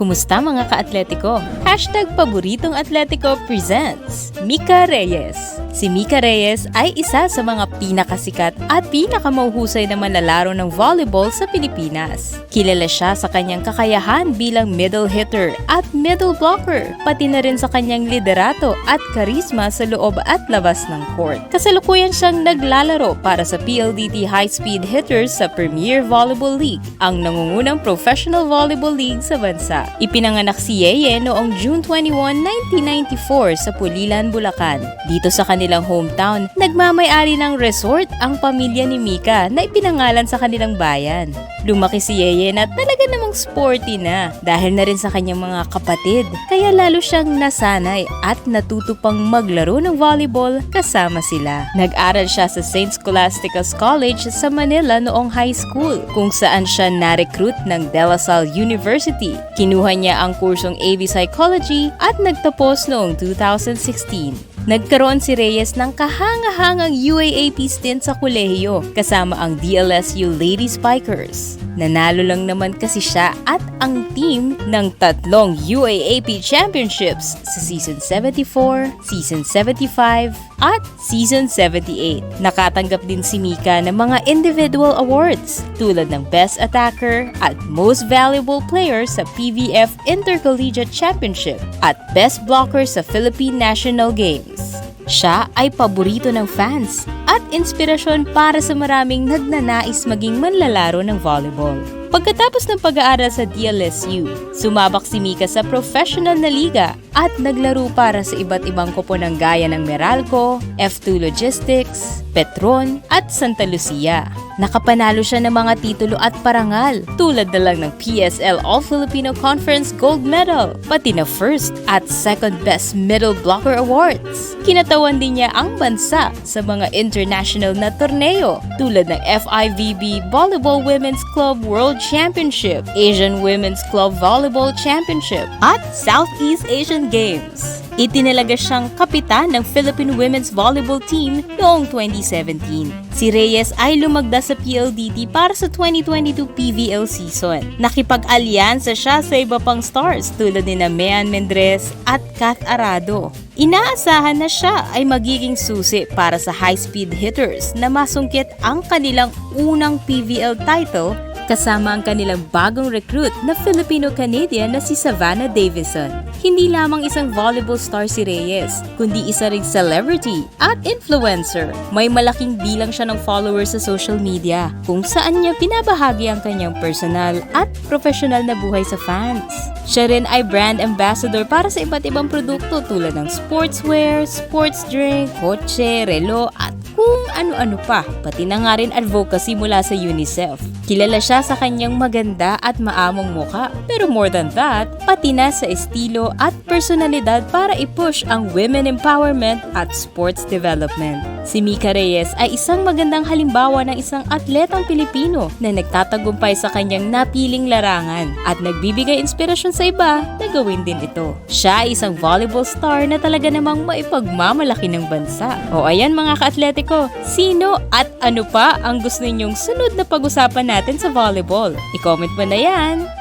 Kumusta mga ka-atletiko? Hashtag paboritong atletiko presents Mika Reyes. Si Mika Reyes ay isa sa mga pinakasikat at pinakamauhusay na manlalaro ng volleyball sa Pilipinas. Kilala siya sa kanyang kakayahan bilang middle hitter at middle blocker, pati na rin sa kanyang liderato at karisma sa loob at labas ng court. Kasalukuyan siyang naglalaro para sa PLDT High Speed Hitters sa Premier Volleyball League, ang nangungunang professional volleyball league sa bansa. Ipinanganak si Yeye noong June 21, 1994 sa Pulilan, Bulacan. Dito sa kanilang hometown, nagmamayari ng resort ang pamilya ni Mika na ipinangalan sa kanilang bayan. Lumaki si Yeye na talaga namang sporty na dahil na rin sa kanyang mga kapatid. Kaya lalo siyang nasanay at natuto pang maglaro ng volleyball kasama sila. Nag-aral siya sa St. Scholastica's College sa Manila noong high school kung saan siya na-recruit ng De La Salle University. Kinuha niya ang kursong AV Psychology at nagtapos noong 2016. Nagkaroon si Reyes ng kahangahangang UAAP stint sa kolehiyo kasama ang DLSU Lady Spikers. Nanalo lang naman kasi siya at ang team ng tatlong UAAP Championships sa Season 74, Season 75, at Season 78. Nakatanggap din si Mika ng mga individual awards tulad ng Best Attacker at Most Valuable Player sa PVF Intercollegiate Championship at Best Blocker sa Philippine National Games. Siya ay paborito ng fans at inspirasyon para sa maraming nagnanais maging manlalaro ng volleyball. Pagkatapos ng pag-aaral sa DLSU, sumabak si Mika sa professional na liga at naglaro para sa iba't ibang koponan gaya ng Meralco, F2 Logistics, Petron at Santa Lucia. Nakapanalo siya ng mga titulo at parangal tulad na lang ng PSL All-Filipino Conference Gold Medal, pati na first at second best middle blocker awards. Kinatawan din niya ang bansa sa mga international na torneo tulad ng FIVB Volleyball Women's Club World Championship, Asian Women's Club Volleyball Championship, at Southeast Asian Games. Itinalaga siyang kapitan ng Philippine Women's Volleyball Team noong 2017. Si Reyes ay lumagda sa PLDT para sa 2022 PVL season. Nakipag-alyansa siya sa iba pang stars tulad ni na Mean Mendres at Kath Arado. Inaasahan na siya ay magiging susi para sa high-speed hitters na masungkit ang kanilang unang PVL title kasama ang kanilang bagong recruit na Filipino-Canadian na si Savannah Davison. Hindi lamang isang volleyball star si Reyes, kundi isa ring celebrity at influencer. May malaking bilang siya ng followers sa social media, kung saan niya pinabahagi ang kanyang personal at professional na buhay sa fans. Siya rin ay brand ambassador para sa iba't ibang produkto tulad ng sportswear, sports drink, kotse, relo at kung ano-ano pa. Pati na nga rin advocacy mula sa UNICEF. Kilala siya sa kanyang maganda at maamong muka. Pero more than that, pati na sa estilo at personalidad para i-push ang women empowerment at sports development. Si Mika Reyes ay isang magandang halimbawa ng isang atletang Pilipino na nagtatagumpay sa kanyang napiling larangan at nagbibigay inspirasyon sa iba na gawin din ito. Siya ay isang volleyball star na talaga namang maipagmamalaki ng bansa. O ayan mga ka-atletiko, sino at ano pa ang gusto ninyong sunod na pag-usapan natin sa volleyball? I-comment mo na yan!